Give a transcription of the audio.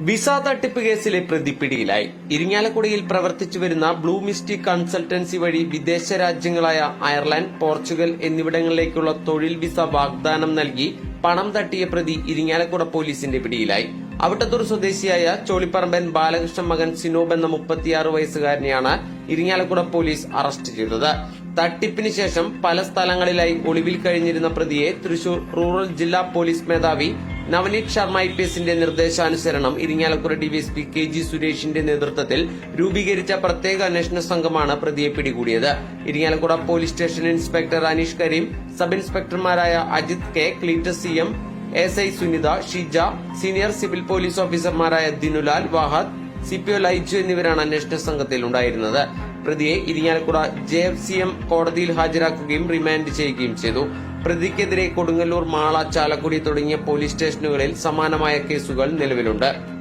Visa തട്ടിപ്പ് കേസിലെ പ്രതി പിടിയിലായി. ഇരിങ്ങാലക്കുടയിൽ പ്രവർത്തിച്ചു വരുന്ന ബ്ലൂ മിസ്റ്റി കൺസൾട്ടൻസി വഴി വിദേശ രാജ്യങ്ങളായ അയർലൻഡ് പോർച്ചുഗൽ എന്നിവിടങ്ങളിലേക്കുള്ള തൊഴിൽ വിസ വാഗ്ദാനം നൽകി പണം തട്ടിയ പ്രതി ഇരിങ്ങാലക്കുട പോലീസിന്റെ പിടിയിലായി. അവിട്ടത്തൂർ സ്വദേശിയായ ചോളിപ്പറമ്പൻ ബാലകൃഷ്ണൻ മകൻ സിനോബ് എന്ന മുപ്പത്തിയാറ് വയസ്സുകാരനെയാണ് ഇരിങ്ങാലക്കുട പോലീസ് അറസ്റ്റ് ചെയ്തത്. തട്ടിപ്പിന് ശേഷം പല സ്ഥലങ്ങളിലായി ഒളിവിൽ കഴിഞ്ഞിരുന്ന പ്രതിയെ തൃശൂർ റൂറൽ ജില്ലാ പോലീസ് മേധാവി നവനീത് ശർമ്മ ഐ പി എസിന്റെ നിർദ്ദേശാനുസരണം ഇരിങ്ങാലക്കുട ഡിവിഎസ്പി കെ ജി സുരേഷിന്റെ നേതൃത്വത്തിൽ രൂപീകരിച്ച പ്രത്യേക അന്വേഷണ സംഘമാണ് പ്രതിയെ പിടികൂടിയത്. Irinjalakuda police station inspector Aneesh Kareem sub ഇൻസ്പെക്ടർമാരായ Ajith K Cleetus C M S I Sunitha Shija senior civil police ഓഫീസർമാരായ Dinulal Vahad C P O Laiju എന്നിവരാണ് അന്വേഷണ സംഘത്തിൽ ഉണ്ടായിരുന്നത് പ്രതിയെ Irinjalakuda J F C M കോടതിയിൽ ഹാജരാക്കുകയും റിമാൻഡ് ചെയ്യുകയും ചെയ്തു. പ്രതിക്കെതിരെ കൊടുങ്ങല്ലൂർ മാള ചാലക്കുടി തുടങ്ങിയ പോലീസ് സ്റ്റേഷനുകളിൽ സമാനമായ കേസുകൾ നിലവിലുണ്ട്.